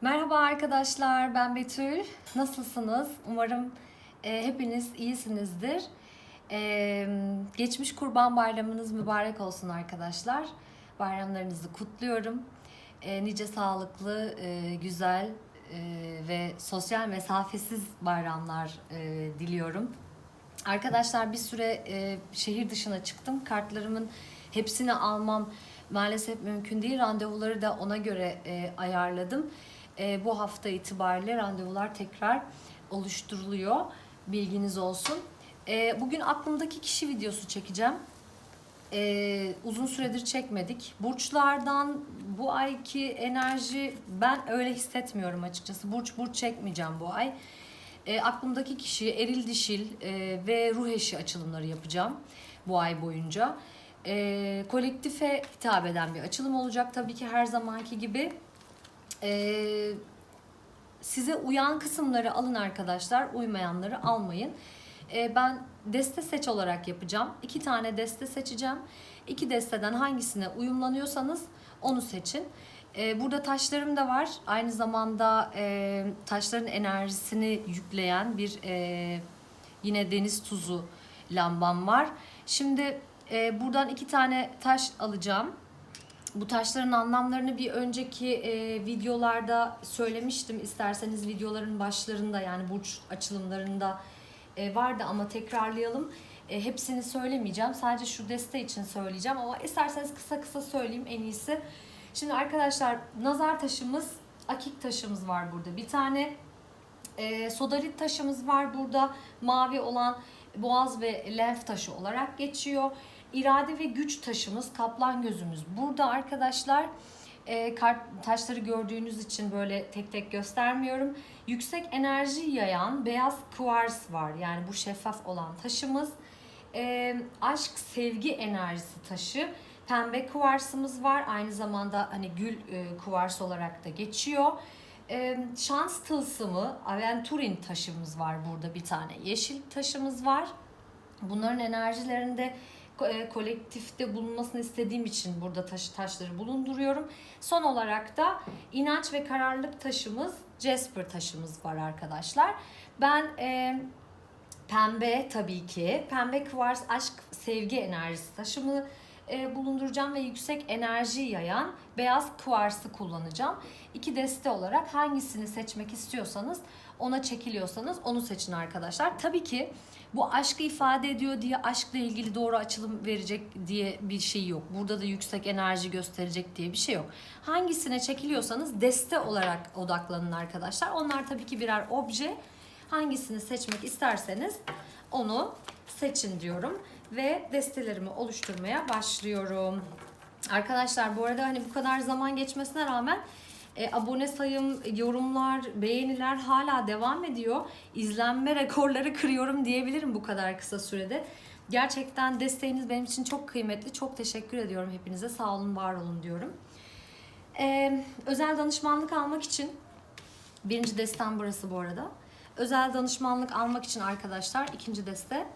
Merhaba arkadaşlar, ben Betül. Nasılsınız? Umarım e, hepiniz iyisinizdir. E, geçmiş Kurban Bayramınız mübarek olsun arkadaşlar. Bayramlarınızı kutluyorum. E, nice sağlıklı, e, güzel e, ve sosyal mesafesiz bayramlar e, diliyorum. Arkadaşlar bir süre e, şehir dışına çıktım. Kartlarımın hepsini almam maalesef mümkün değil. Randevuları da ona göre e, ayarladım. E, bu hafta itibariyle randevular tekrar oluşturuluyor. Bilginiz olsun. E, bugün aklımdaki kişi videosu çekeceğim. E, uzun süredir çekmedik. Burçlardan bu ayki enerji ben öyle hissetmiyorum açıkçası. Burç burç çekmeyeceğim bu ay. Aklımdaki kişi eril dişil ve ruh eşi açılımları yapacağım bu ay boyunca. E, kolektife hitap eden bir açılım olacak tabii ki her zamanki gibi. E, size uyan kısımları alın arkadaşlar, uymayanları almayın. E, ben deste seç olarak yapacağım. İki tane deste seçeceğim. İki desteden hangisine uyumlanıyorsanız onu seçin. E, burada taşlarım da var. Aynı zamanda e, taşların enerjisini yükleyen bir e, yine deniz tuzu lambam var. Şimdi e, buradan iki tane taş alacağım. Bu taşların anlamlarını bir önceki e, videolarda söylemiştim. İsterseniz videoların başlarında yani burç açılımlarında e, vardı ama tekrarlayalım. E, hepsini söylemeyeceğim. Sadece şu deste için söyleyeceğim ama isterseniz kısa kısa söyleyeyim en iyisi. Şimdi arkadaşlar nazar taşımız, akik taşımız var burada. Bir tane e, sodarit taşımız var burada. Mavi olan boğaz ve lenf taşı olarak geçiyor. İrade ve güç taşımız kaplan gözümüz. Burada arkadaşlar e, kart taşları gördüğünüz için böyle tek tek göstermiyorum. Yüksek enerji yayan beyaz kuvars var. Yani bu şeffaf olan taşımız. E, aşk, sevgi enerjisi taşı. Pembe kuvarsımız var. Aynı zamanda hani gül e, kuvars olarak da geçiyor. E, şans tılsımı, aventurin taşımız var burada bir tane. Yeşil taşımız var. Bunların enerjilerinde kolektifte bulunmasını istediğim için burada taş, taşları bulunduruyorum. Son olarak da inanç ve kararlılık taşımız, Jasper taşımız var arkadaşlar. Ben e, pembe tabii ki, pembe kuvars aşk, sevgi enerjisi taşımı e, bulunduracağım ve yüksek enerji yayan beyaz kuvarsı kullanacağım. İki deste olarak hangisini seçmek istiyorsanız ona çekiliyorsanız onu seçin arkadaşlar. Tabii ki bu aşkı ifade ediyor diye aşkla ilgili doğru açılım verecek diye bir şey yok. Burada da yüksek enerji gösterecek diye bir şey yok. Hangisine çekiliyorsanız deste olarak odaklanın arkadaşlar. Onlar tabii ki birer obje. Hangisini seçmek isterseniz onu seçin diyorum ve destelerimi oluşturmaya başlıyorum. Arkadaşlar bu arada hani bu kadar zaman geçmesine rağmen e, abone sayım, yorumlar, beğeniler hala devam ediyor. İzlenme rekorları kırıyorum diyebilirim bu kadar kısa sürede. Gerçekten desteğiniz benim için çok kıymetli. Çok teşekkür ediyorum hepinize. Sağ olun, var olun diyorum. E, özel danışmanlık almak için birinci destem burası bu arada. Özel danışmanlık almak için arkadaşlar ikinci deste.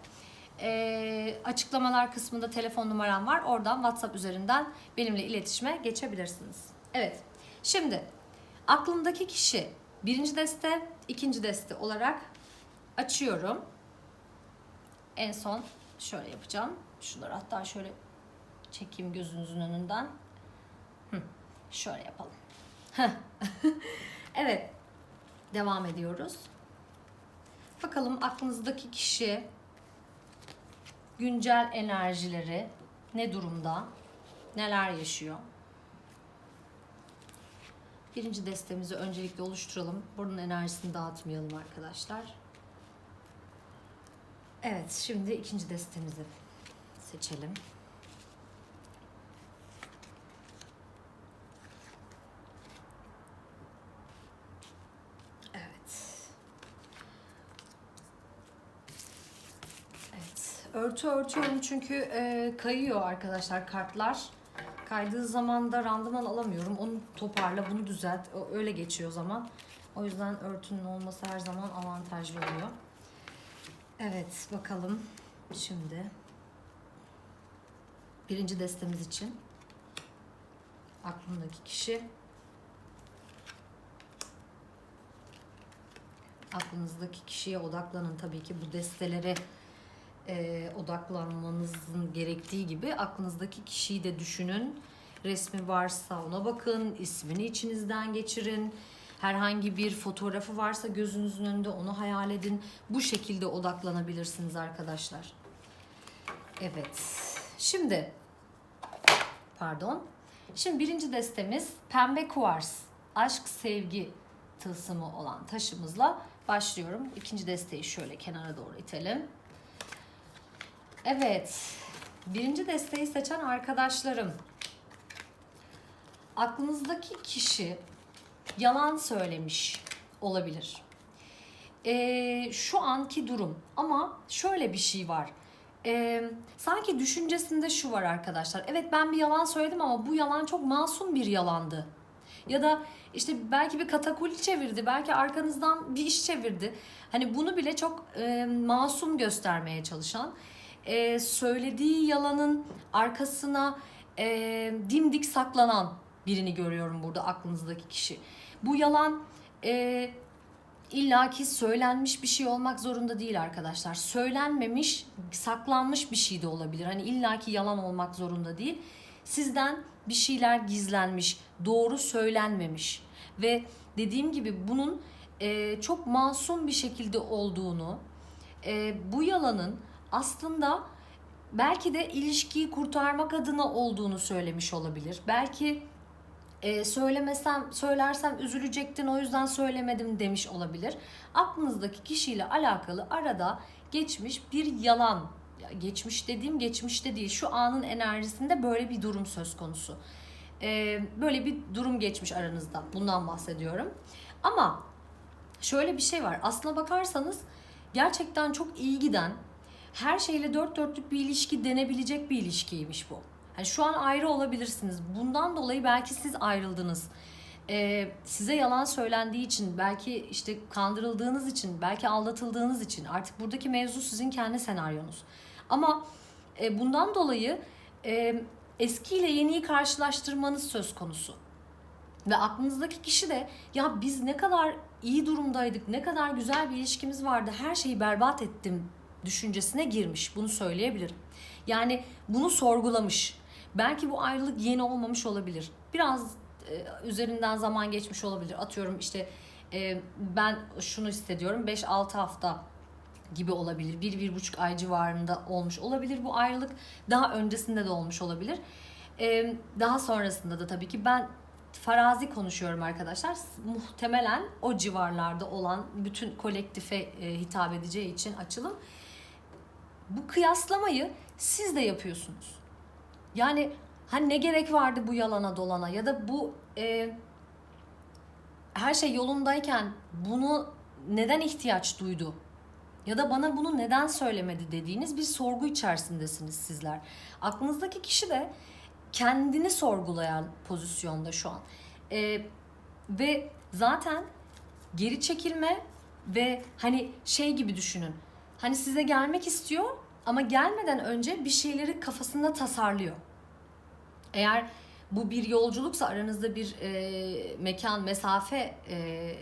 E, açıklamalar kısmında telefon numaram var. Oradan WhatsApp üzerinden benimle iletişime geçebilirsiniz. Evet. Şimdi aklımdaki kişi birinci deste, ikinci deste olarak açıyorum. En son şöyle yapacağım. Şunları hatta şöyle çekeyim gözünüzün önünden. Hı, şöyle yapalım. evet. Devam ediyoruz. Bakalım aklınızdaki kişi güncel enerjileri ne durumda? Neler yaşıyor? Birinci destemizi öncelikle oluşturalım. Bunun enerjisini dağıtmayalım arkadaşlar. Evet, şimdi ikinci destemizi seçelim. Evet. Evet. Örtü örtüyorum çünkü e, kayıyor arkadaşlar kartlar. Kaydığı zaman da randıman alamıyorum. Onu toparla, bunu düzelt. Öyle geçiyor zaman. O yüzden örtünün olması her zaman avantajlı oluyor. Evet, bakalım şimdi. Birinci destemiz için aklımdaki kişi Aklınızdaki kişiye odaklanın tabii ki bu destelere e, odaklanmanızın gerektiği gibi aklınızdaki kişiyi de düşünün. Resmi varsa ona bakın, ismini içinizden geçirin. Herhangi bir fotoğrafı varsa gözünüzün önünde onu hayal edin. Bu şekilde odaklanabilirsiniz arkadaşlar. Evet. Şimdi pardon. Şimdi birinci destemiz pembe kuvars. Aşk, sevgi tılsımı olan taşımızla başlıyorum. İkinci desteği şöyle kenara doğru itelim. Evet. Birinci desteği seçen arkadaşlarım. Aklınızdaki kişi yalan söylemiş olabilir. Ee, şu anki durum ama şöyle bir şey var. Ee, sanki düşüncesinde şu var arkadaşlar. Evet ben bir yalan söyledim ama bu yalan çok masum bir yalandı. Ya da işte belki bir katakuli çevirdi, belki arkanızdan bir iş çevirdi. Hani bunu bile çok e, masum göstermeye çalışan, e, söylediği yalanın arkasına e, dimdik saklanan birini görüyorum burada aklınızdaki kişi. Bu yalan e, illaki söylenmiş bir şey olmak zorunda değil arkadaşlar. Söylenmemiş, saklanmış bir şey de olabilir. Hani illaki yalan olmak zorunda değil. Sizden bir şeyler gizlenmiş, doğru söylenmemiş ve dediğim gibi bunun e, çok masum bir şekilde olduğunu, e, bu yalanın aslında belki de ilişkiyi kurtarmak adına olduğunu söylemiş olabilir. Belki e, söylemesem, söylersem üzülecektin o yüzden söylemedim demiş olabilir. Aklınızdaki kişiyle alakalı arada geçmiş bir yalan, ya geçmiş dediğim geçmişte değil şu anın enerjisinde böyle bir durum söz konusu. E, böyle bir durum geçmiş aranızda bundan bahsediyorum. Ama şöyle bir şey var aslına bakarsanız gerçekten çok iyi giden her şeyle dört dörtlük bir ilişki denebilecek bir ilişkiymiş bu. Yani şu an ayrı olabilirsiniz. Bundan dolayı belki siz ayrıldınız. Ee, size yalan söylendiği için, belki işte kandırıldığınız için, belki aldatıldığınız için artık buradaki mevzu sizin kendi senaryonuz. Ama e, bundan dolayı e, eskiyle yeniyi karşılaştırmanız söz konusu. Ve aklınızdaki kişi de ya biz ne kadar iyi durumdaydık, ne kadar güzel bir ilişkimiz vardı, her şeyi berbat ettim düşüncesine girmiş. Bunu söyleyebilirim. Yani bunu sorgulamış. Belki bu ayrılık yeni olmamış olabilir. Biraz e, üzerinden zaman geçmiş olabilir. Atıyorum işte e, ben şunu hissediyorum 5-6 hafta gibi olabilir. 1-1,5 ay civarında olmuş olabilir bu ayrılık. Daha öncesinde de olmuş olabilir. E, daha sonrasında da tabii ki ben farazi konuşuyorum arkadaşlar. Muhtemelen o civarlarda olan bütün kolektife e, hitap edeceği için açılım. Bu kıyaslamayı siz de yapıyorsunuz. Yani hani ne gerek vardı bu yalana dolana ya da bu e, her şey yolundayken bunu neden ihtiyaç duydu? Ya da bana bunu neden söylemedi dediğiniz bir sorgu içerisindesiniz sizler. Aklınızdaki kişi de kendini sorgulayan pozisyonda şu an. E, ve zaten geri çekilme ve hani şey gibi düşünün. Hani size gelmek istiyor ama gelmeden önce bir şeyleri kafasında tasarlıyor. Eğer bu bir yolculuksa aranızda bir e, mekan, mesafe e,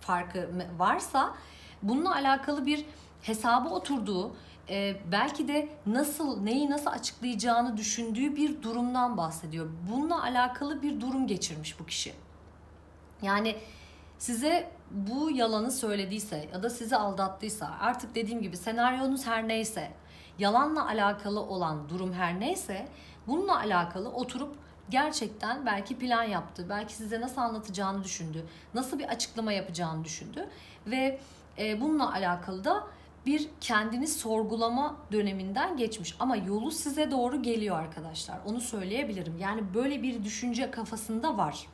farkı varsa bununla alakalı bir hesaba oturduğu, e, belki de nasıl, neyi nasıl açıklayacağını düşündüğü bir durumdan bahsediyor. Bununla alakalı bir durum geçirmiş bu kişi. Yani size bu yalanı söylediyse ya da sizi aldattıysa artık dediğim gibi senaryonuz her neyse yalanla alakalı olan durum her neyse bununla alakalı oturup gerçekten belki plan yaptı. Belki size nasıl anlatacağını düşündü. Nasıl bir açıklama yapacağını düşündü. Ve e, bununla alakalı da bir kendini sorgulama döneminden geçmiş. Ama yolu size doğru geliyor arkadaşlar. Onu söyleyebilirim. Yani böyle bir düşünce kafasında var.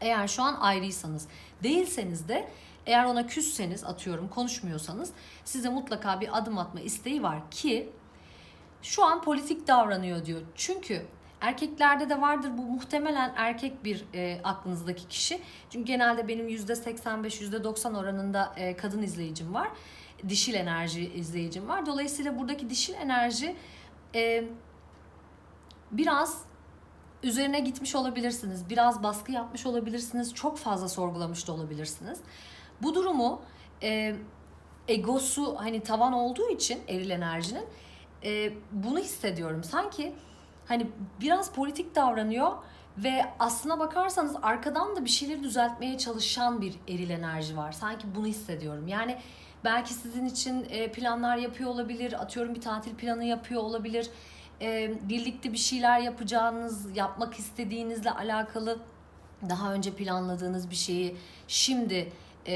Eğer şu an ayrıysanız. Değilseniz de eğer ona küsseniz atıyorum konuşmuyorsanız size mutlaka bir adım atma isteği var ki şu an politik davranıyor diyor. Çünkü erkeklerde de vardır bu muhtemelen erkek bir e, aklınızdaki kişi. Çünkü genelde benim %85 %90 oranında e, kadın izleyicim var. Dişil enerji izleyicim var. Dolayısıyla buradaki dişil enerji e, biraz üzerine gitmiş olabilirsiniz. Biraz baskı yapmış olabilirsiniz. Çok fazla sorgulamış da olabilirsiniz. Bu durumu e, egosu hani tavan olduğu için eril enerjinin e, bunu hissediyorum. Sanki hani biraz politik davranıyor ve aslına bakarsanız arkadan da bir şeyleri düzeltmeye çalışan bir eril enerji var. Sanki bunu hissediyorum. Yani belki sizin için e, planlar yapıyor olabilir. Atıyorum bir tatil planı yapıyor olabilir. E, birlikte bir şeyler yapacağınız, yapmak istediğinizle alakalı daha önce planladığınız bir şeyi şimdi e,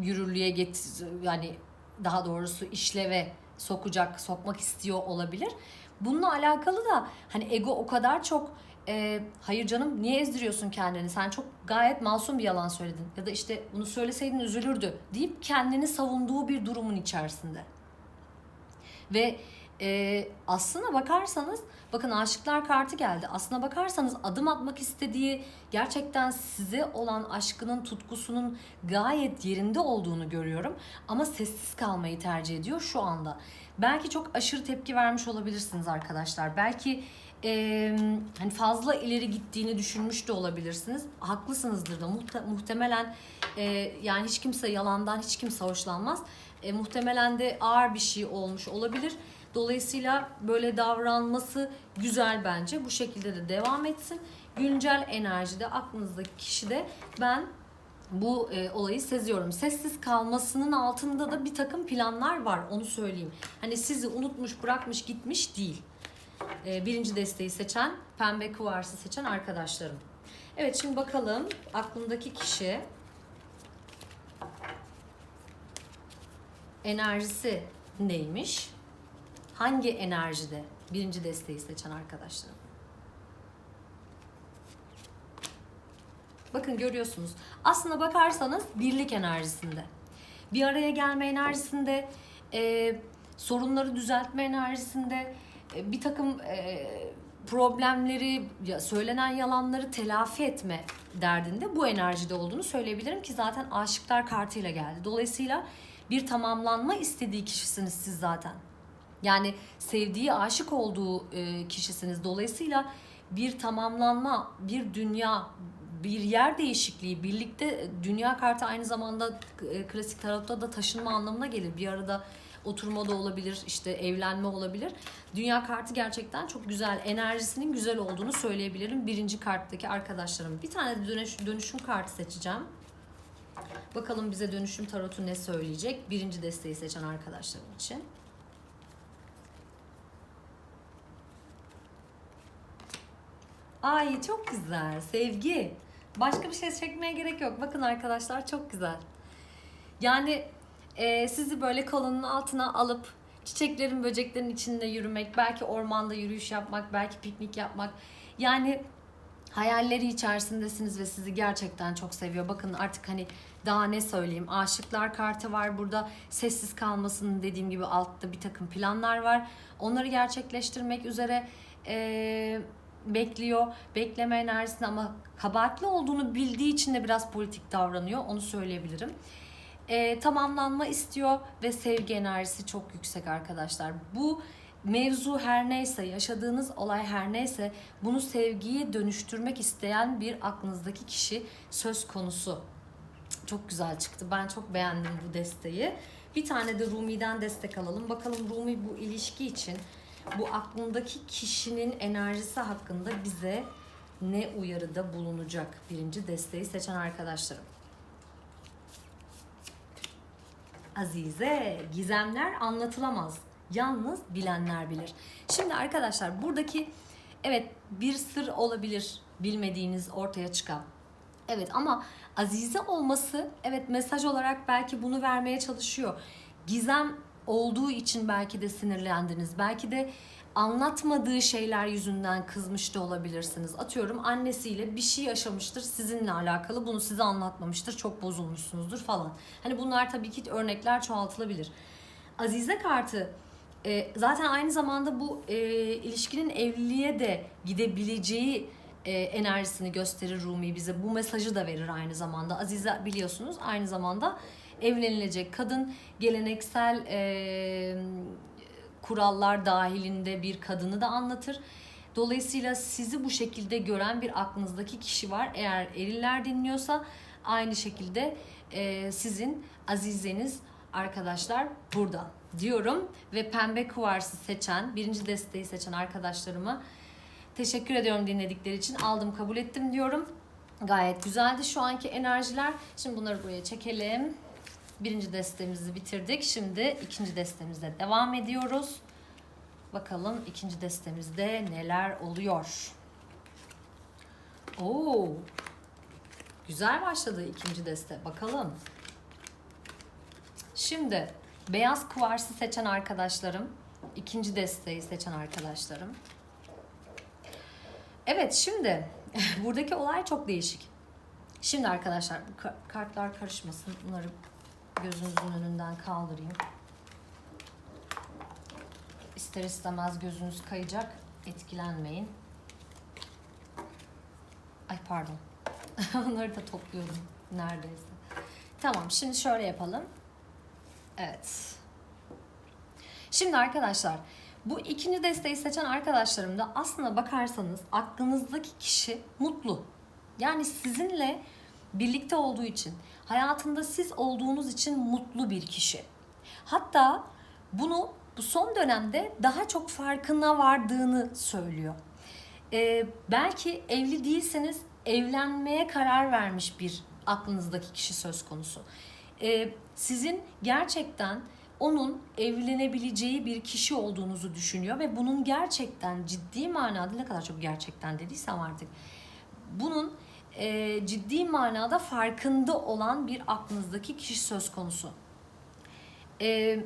yürürlüğe get yani daha doğrusu işleve sokacak, sokmak istiyor olabilir. Bununla alakalı da hani ego o kadar çok e, hayır canım niye ezdiriyorsun kendini sen çok gayet masum bir yalan söyledin ya da işte bunu söyleseydin üzülürdü deyip kendini savunduğu bir durumun içerisinde. Ve e, aslına bakarsanız bakın aşıklar kartı geldi. Aslına bakarsanız adım atmak istediği gerçekten size olan aşkının tutkusunun gayet yerinde olduğunu görüyorum. Ama sessiz kalmayı tercih ediyor şu anda. Belki çok aşırı tepki vermiş olabilirsiniz arkadaşlar. Belki e, hani fazla ileri gittiğini düşünmüş de olabilirsiniz. Haklısınızdır da muhte- muhtemelen e, yani hiç kimse yalandan hiç kimse hoşlanmaz. E, muhtemelen de ağır bir şey olmuş olabilir. Dolayısıyla böyle davranması güzel bence. Bu şekilde de devam etsin. Güncel enerjide aklınızdaki kişi de ben bu e, olayı seziyorum. Sessiz kalmasının altında da bir takım planlar var onu söyleyeyim. Hani sizi unutmuş bırakmış gitmiş değil. E, birinci desteği seçen, pembe kuvarsı seçen arkadaşlarım. Evet şimdi bakalım aklımdaki kişi enerjisi neymiş? Hangi enerjide birinci desteği seçen arkadaşlarım? Bakın görüyorsunuz. Aslına bakarsanız birlik enerjisinde. Bir araya gelme enerjisinde, e, sorunları düzeltme enerjisinde, e, bir takım e, problemleri, ya söylenen yalanları telafi etme derdinde bu enerjide olduğunu söyleyebilirim ki zaten aşıklar kartıyla geldi. Dolayısıyla bir tamamlanma istediği kişisiniz siz zaten. Yani sevdiği, aşık olduğu e, kişisiniz. Dolayısıyla bir tamamlanma, bir dünya, bir yer değişikliği, birlikte dünya kartı aynı zamanda e, klasik tarotta da taşınma anlamına gelir. Bir arada oturma da olabilir, işte evlenme olabilir. Dünya kartı gerçekten çok güzel, enerjisinin güzel olduğunu söyleyebilirim. Birinci karttaki arkadaşlarım. Bir tane dönüş, dönüşüm kartı seçeceğim. Bakalım bize dönüşüm tarotu ne söyleyecek? Birinci desteği seçen arkadaşlarım için. Ay çok güzel. Sevgi. Başka bir şey çekmeye gerek yok. Bakın arkadaşlar çok güzel. Yani e, sizi böyle kolunun altına alıp çiçeklerin, böceklerin içinde yürümek, belki ormanda yürüyüş yapmak, belki piknik yapmak. Yani hayalleri içerisindesiniz ve sizi gerçekten çok seviyor. Bakın artık hani daha ne söyleyeyim. Aşıklar kartı var burada. Sessiz kalmasının dediğim gibi altta bir takım planlar var. Onları gerçekleştirmek üzere eee bekliyor. Bekleme enerjisini ama kabahatli olduğunu bildiği için de biraz politik davranıyor. Onu söyleyebilirim. Ee, tamamlanma istiyor ve sevgi enerjisi çok yüksek arkadaşlar. Bu mevzu her neyse, yaşadığınız olay her neyse bunu sevgiye dönüştürmek isteyen bir aklınızdaki kişi söz konusu. Çok güzel çıktı. Ben çok beğendim bu desteği. Bir tane de Rumi'den destek alalım. Bakalım Rumi bu ilişki için bu aklındaki kişinin enerjisi hakkında bize ne uyarıda bulunacak? Birinci desteği seçen arkadaşlarım. Azize, gizemler anlatılamaz. Yalnız bilenler bilir. Şimdi arkadaşlar buradaki evet bir sır olabilir bilmediğiniz ortaya çıkan. Evet ama Azize olması evet mesaj olarak belki bunu vermeye çalışıyor. Gizem olduğu için belki de sinirlendiniz. Belki de anlatmadığı şeyler yüzünden kızmış da olabilirsiniz. Atıyorum annesiyle bir şey yaşamıştır sizinle alakalı. Bunu size anlatmamıştır. Çok bozulmuşsunuzdur falan. Hani bunlar tabii ki örnekler çoğaltılabilir. Azize kartı e, zaten aynı zamanda bu e, ilişkinin evliliğe de gidebileceği e, enerjisini gösterir Rumi bize. Bu mesajı da verir aynı zamanda. Azize biliyorsunuz aynı zamanda evlenilecek kadın geleneksel e, kurallar dahilinde bir kadını da anlatır. Dolayısıyla sizi bu şekilde gören bir aklınızdaki kişi var. Eğer eriller dinliyorsa Aynı şekilde e, sizin azizeniz arkadaşlar burada diyorum ve pembe kuvarsı seçen, birinci desteği seçen arkadaşlarıma teşekkür ediyorum dinledikleri için. Aldım, kabul ettim diyorum. Gayet güzeldi şu anki enerjiler. Şimdi bunları buraya çekelim. Birinci destemizi bitirdik. Şimdi ikinci destemizle devam ediyoruz. Bakalım ikinci destemizde neler oluyor. Oo. Güzel başladı ikinci deste. Bakalım. Şimdi beyaz kuvarsı seçen arkadaşlarım, ikinci desteği seçen arkadaşlarım. Evet şimdi buradaki olay çok değişik. Şimdi arkadaşlar kartlar karışmasın. Bunları gözünüzün önünden kaldırayım. İster istemez gözünüz kayacak. Etkilenmeyin. Ay pardon. Onları da topluyordum neredeyse. Tamam şimdi şöyle yapalım. Evet. Şimdi arkadaşlar bu ikinci desteği seçen arkadaşlarım da aslına bakarsanız aklınızdaki kişi mutlu. Yani sizinle birlikte olduğu için, hayatında siz olduğunuz için mutlu bir kişi. Hatta bunu bu son dönemde daha çok farkına vardığını söylüyor. Ee, belki evli değilseniz evlenmeye karar vermiş bir aklınızdaki kişi söz konusu. Ee, sizin gerçekten onun evlenebileceği bir kişi olduğunuzu düşünüyor ve bunun gerçekten ciddi manada ne kadar çok gerçekten dediysem artık bunun e, ciddi manada farkında olan bir aklınızdaki kişi söz konusu. E,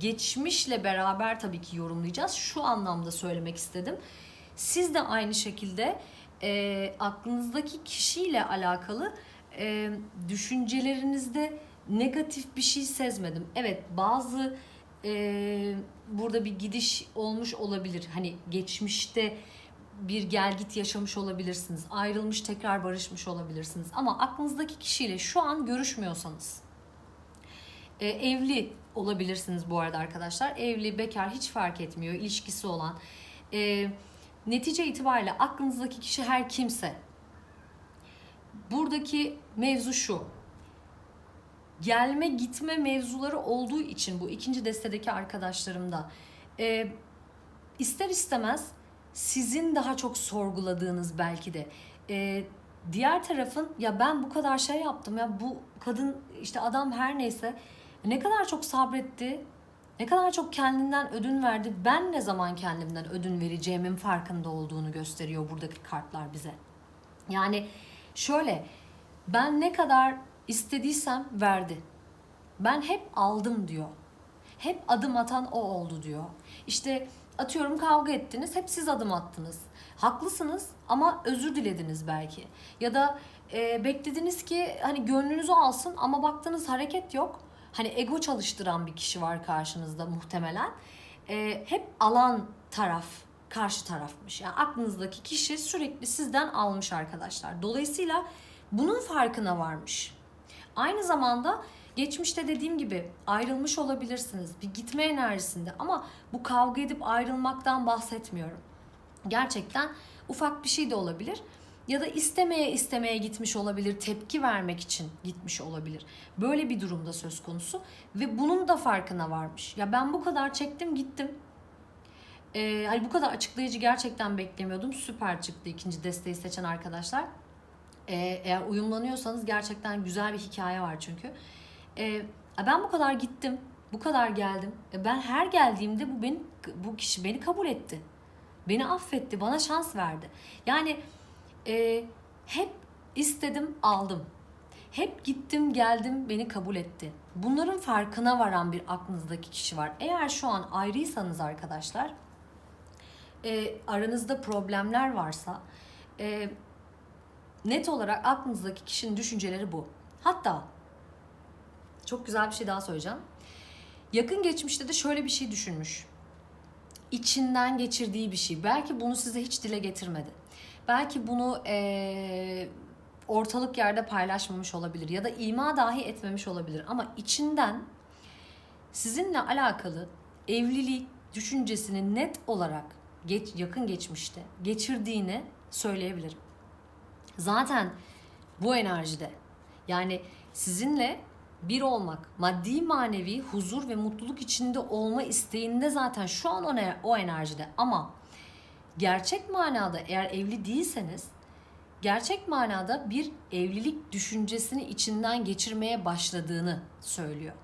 geçmişle beraber tabii ki yorumlayacağız. Şu anlamda söylemek istedim. Siz de aynı şekilde e, aklınızdaki kişiyle alakalı e, düşüncelerinizde negatif bir şey sezmedim. Evet bazı e, burada bir gidiş olmuş olabilir. Hani geçmişte bir gel git yaşamış olabilirsiniz. Ayrılmış tekrar barışmış olabilirsiniz. Ama aklınızdaki kişiyle şu an görüşmüyorsanız e, evli olabilirsiniz bu arada arkadaşlar. Evli, bekar hiç fark etmiyor. ilişkisi olan. E, netice itibariyle aklınızdaki kişi her kimse. Buradaki mevzu şu. Gelme gitme mevzuları olduğu için bu ikinci destedeki arkadaşlarımda e, ister istemez sizin daha çok sorguladığınız belki de e, diğer tarafın ya ben bu kadar şey yaptım ya bu kadın işte adam her neyse ne kadar çok sabretti ne kadar çok kendinden ödün verdi ben ne zaman kendimden ödün vereceğimin farkında olduğunu gösteriyor buradaki kartlar bize. Yani şöyle ben ne kadar istediysem verdi. Ben hep aldım diyor. Hep adım atan o oldu diyor. İşte atıyorum kavga ettiniz, hep siz adım attınız. Haklısınız ama özür dilediniz belki. Ya da e, beklediniz ki hani gönlünüzü alsın ama baktınız hareket yok. Hani ego çalıştıran bir kişi var karşınızda muhtemelen. E, hep alan taraf karşı tarafmış. Yani aklınızdaki kişi sürekli sizden almış arkadaşlar. Dolayısıyla bunun farkına varmış. Aynı zamanda geçmişte dediğim gibi ayrılmış olabilirsiniz. Bir gitme enerjisinde ama bu kavga edip ayrılmaktan bahsetmiyorum. Gerçekten ufak bir şey de olabilir. Ya da istemeye istemeye gitmiş olabilir, tepki vermek için gitmiş olabilir. Böyle bir durumda söz konusu ve bunun da farkına varmış. Ya ben bu kadar çektim gittim. Ee, hani bu kadar açıklayıcı gerçekten beklemiyordum. Süper çıktı ikinci desteği seçen arkadaşlar. Ee, eğer uyumlanıyorsanız gerçekten güzel bir hikaye var çünkü. Ee, ben bu kadar gittim, bu kadar geldim. E, Ben her geldiğimde bu beni bu kişi beni kabul etti. Beni affetti, bana şans verdi. Yani e, hep istedim, aldım. Hep gittim, geldim, beni kabul etti. Bunların farkına varan bir aklınızdaki kişi var. Eğer şu an ayrıysanız arkadaşlar, e, aranızda problemler varsa, e, net olarak aklınızdaki kişinin düşünceleri bu. Hatta çok güzel bir şey daha söyleyeceğim. Yakın geçmişte de şöyle bir şey düşünmüş. İçinden geçirdiği bir şey. Belki bunu size hiç dile getirmedi. Belki bunu eee, ortalık yerde paylaşmamış olabilir ya da ima dahi etmemiş olabilir. Ama içinden sizinle alakalı evlilik düşüncesini net olarak geç, yakın geçmişte geçirdiğini söyleyebilirim. Zaten Bu enerjide. Yani sizinle bir olmak, maddi manevi huzur ve mutluluk içinde olma isteğinde zaten şu an o, ne- o enerjide. Ama gerçek manada eğer evli değilseniz gerçek manada bir evlilik düşüncesini içinden geçirmeye başladığını söylüyor.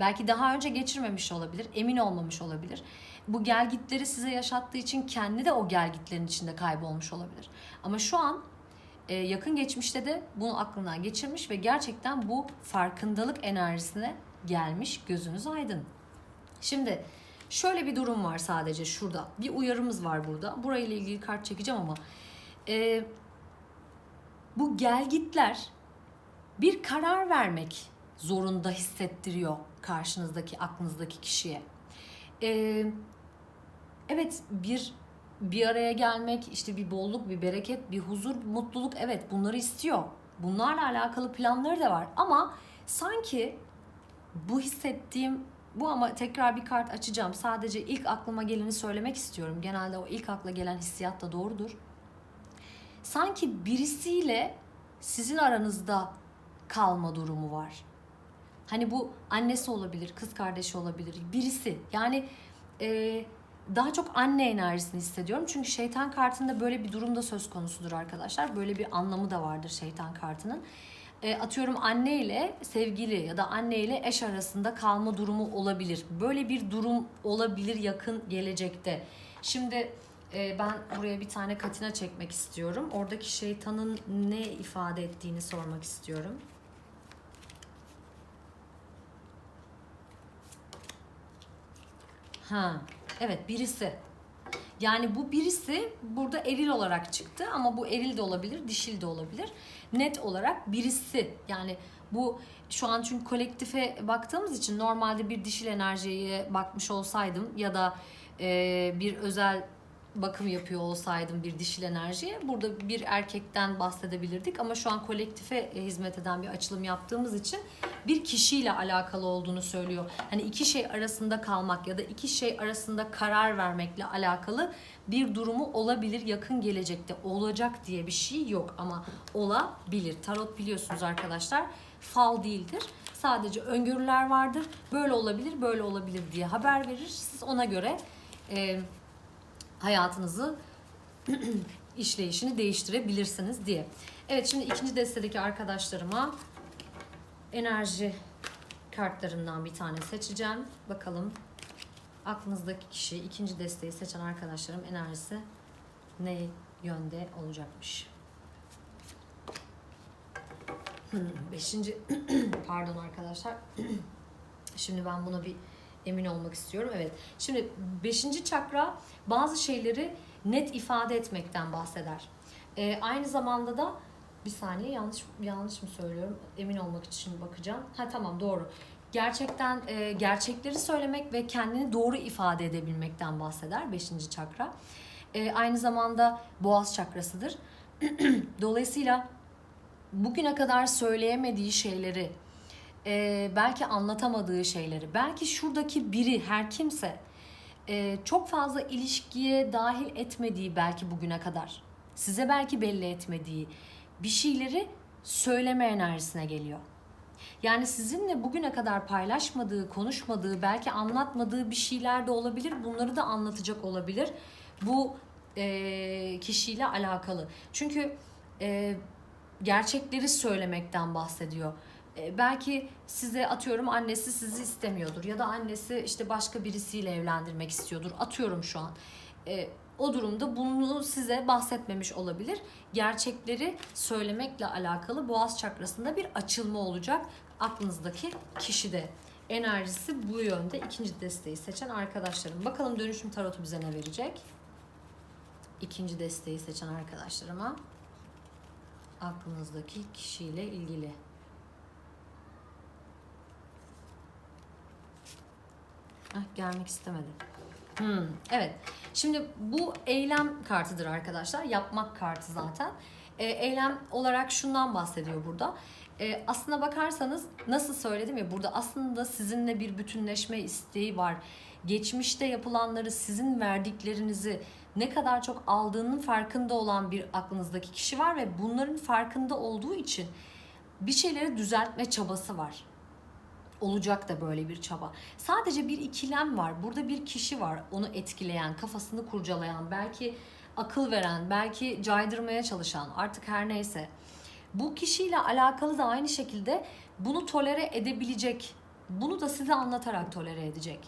Belki daha önce geçirmemiş olabilir, emin olmamış olabilir. Bu gelgitleri size yaşattığı için kendi de o gelgitlerin içinde kaybolmuş olabilir. Ama şu an e, yakın geçmişte de bunu aklından geçirmiş ve gerçekten bu farkındalık enerjisine gelmiş. Gözünüz aydın. Şimdi şöyle bir durum var sadece şurada. Bir uyarımız var burada. Burayla ilgili kart çekeceğim ama e, bu gelgitler bir karar vermek zorunda hissettiriyor karşınızdaki aklınızdaki kişiye. Ee, evet bir bir araya gelmek işte bir bolluk bir bereket bir huzur bir mutluluk evet bunları istiyor. Bunlarla alakalı planları da var ama sanki bu hissettiğim bu ama tekrar bir kart açacağım. Sadece ilk aklıma geleni söylemek istiyorum. Genelde o ilk akla gelen hissiyat da doğrudur. Sanki birisiyle sizin aranızda kalma durumu var. Hani bu annesi olabilir, kız kardeşi olabilir, birisi. Yani e, daha çok anne enerjisini hissediyorum. Çünkü şeytan kartında böyle bir durum da söz konusudur arkadaşlar. Böyle bir anlamı da vardır şeytan kartının. E, atıyorum anne ile sevgili ya da anne ile eş arasında kalma durumu olabilir. Böyle bir durum olabilir yakın gelecekte. Şimdi e, ben buraya bir tane katina çekmek istiyorum. Oradaki şeytanın ne ifade ettiğini sormak istiyorum. Ha, evet birisi. Yani bu birisi burada eril olarak çıktı ama bu eril de olabilir, dişil de olabilir. Net olarak birisi. Yani bu şu an çünkü kolektife baktığımız için normalde bir dişil enerjiye bakmış olsaydım ya da e, bir özel bakım yapıyor olsaydım bir dişil enerjiye burada bir erkekten bahsedebilirdik ama şu an kolektife e, hizmet eden bir açılım yaptığımız için bir kişiyle alakalı olduğunu söylüyor. Hani iki şey arasında kalmak ya da iki şey arasında karar vermekle alakalı bir durumu olabilir yakın gelecekte olacak diye bir şey yok ama olabilir. Tarot biliyorsunuz arkadaşlar fal değildir. Sadece öngörüler vardır. Böyle olabilir, böyle olabilir diye haber verir. Siz ona göre e, hayatınızı işleyişini değiştirebilirsiniz diye. Evet şimdi ikinci destedeki arkadaşlarıma enerji kartlarından bir tane seçeceğim. Bakalım aklınızdaki kişi, ikinci desteği seçen arkadaşlarım enerjisi ne yönde olacakmış. Hmm, beşinci, pardon arkadaşlar. Şimdi ben buna bir emin olmak istiyorum. Evet. Şimdi beşinci çakra bazı şeyleri net ifade etmekten bahseder. Ee, aynı zamanda da bir saniye yanlış yanlış mı söylüyorum? Emin olmak için bakacağım. Ha tamam doğru. Gerçekten e, gerçekleri söylemek ve kendini doğru ifade edebilmekten bahseder beşinci çakra. E, aynı zamanda boğaz çakrasıdır. Dolayısıyla bugüne kadar söyleyemediği şeyleri, e, belki anlatamadığı şeyleri, belki şuradaki biri her kimse e, çok fazla ilişkiye dahil etmediği belki bugüne kadar, size belki belli etmediği bir şeyleri söyleme enerjisine geliyor. Yani sizinle bugüne kadar paylaşmadığı, konuşmadığı, belki anlatmadığı bir şeyler de olabilir. Bunları da anlatacak olabilir. Bu e, kişiyle alakalı. Çünkü e, gerçekleri söylemekten bahsediyor. E, belki size atıyorum annesi sizi istemiyordur ya da annesi işte başka birisiyle evlendirmek istiyordur. Atıyorum şu an. E, o durumda bunu size bahsetmemiş olabilir. Gerçekleri söylemekle alakalı boğaz çakrasında bir açılma olacak aklınızdaki kişide. Enerjisi bu yönde. İkinci desteği seçen arkadaşlarım. Bakalım dönüşüm tarotu bize ne verecek? İkinci desteği seçen arkadaşlarıma aklınızdaki kişiyle ilgili. Heh, gelmek istemedi. Hmm, evet. Şimdi bu eylem kartıdır arkadaşlar. Yapmak kartı zaten. E, eylem olarak şundan bahsediyor burada. E, aslına bakarsanız nasıl söyledim ya burada aslında sizinle bir bütünleşme isteği var. Geçmişte yapılanları sizin verdiklerinizi ne kadar çok aldığının farkında olan bir aklınızdaki kişi var ve bunların farkında olduğu için bir şeyleri düzeltme çabası var. Olacak da böyle bir çaba. Sadece bir ikilem var. Burada bir kişi var. Onu etkileyen, kafasını kurcalayan, belki akıl veren, belki caydırmaya çalışan artık her neyse. Bu kişiyle alakalı da aynı şekilde bunu tolere edebilecek. Bunu da size anlatarak tolere edecek.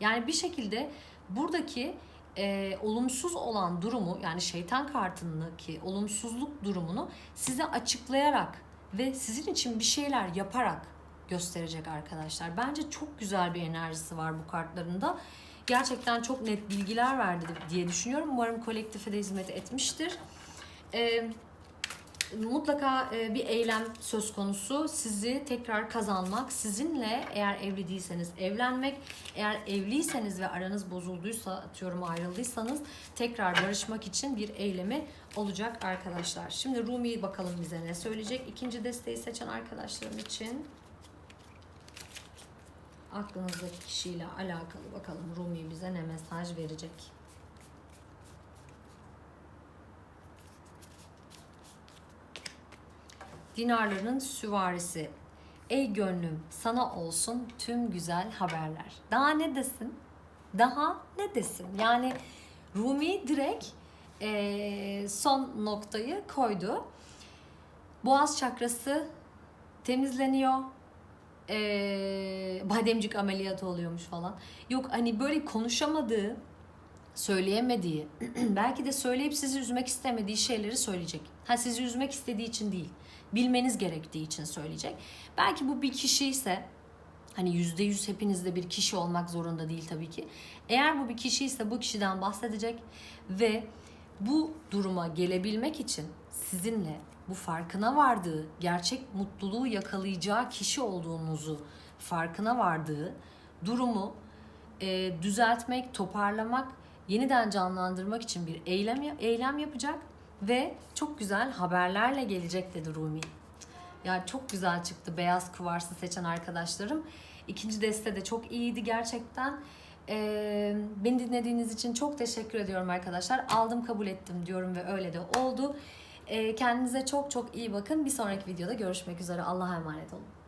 Yani bir şekilde buradaki e, olumsuz olan durumu yani şeytan kartındaki olumsuzluk durumunu size açıklayarak ve sizin için bir şeyler yaparak gösterecek arkadaşlar. Bence çok güzel bir enerjisi var bu kartlarında. Gerçekten çok net bilgiler verdi diye düşünüyorum. Umarım kolektife de hizmet etmiştir. Ee, mutlaka e, bir eylem söz konusu. Sizi tekrar kazanmak, sizinle eğer evli değilseniz evlenmek, eğer evliyseniz ve aranız bozulduysa, atıyorum ayrıldıysanız tekrar barışmak için bir eylemi olacak arkadaşlar. Şimdi Rumi bakalım bize ne söyleyecek. İkinci desteği seçen arkadaşlarım için aklınızdaki kişiyle alakalı bakalım Rumi bize ne mesaj verecek. Dinarların süvarisi. Ey gönlüm sana olsun tüm güzel haberler. Daha ne desin? Daha ne desin? Yani Rumi direkt eee, son noktayı koydu. Boğaz çakrası temizleniyor. Eee, bademcik ameliyatı oluyormuş falan. Yok hani böyle konuşamadığı, söyleyemediği, belki de söyleyip sizi üzmek istemediği şeyleri söyleyecek. Ha sizi üzmek istediği için değil, bilmeniz gerektiği için söyleyecek. Belki bu bir kişi ise Hani yüzde yüz hepinizde bir kişi olmak zorunda değil tabii ki. Eğer bu bir kişi ise bu kişiden bahsedecek ve bu duruma gelebilmek için sizinle bu farkına vardığı, gerçek mutluluğu yakalayacağı kişi olduğunuzu farkına vardığı durumu e, düzeltmek, toparlamak, yeniden canlandırmak için bir eylem eylem yapacak ve çok güzel haberlerle gelecek dedi Rumi. Ya çok güzel çıktı beyaz kuvarsı seçen arkadaşlarım. İkinci deste de çok iyiydi gerçekten. Ee, beni dinlediğiniz için çok teşekkür ediyorum arkadaşlar. Aldım kabul ettim diyorum ve öyle de oldu. Ee, kendinize çok çok iyi bakın. Bir sonraki videoda görüşmek üzere. Allah'a emanet olun.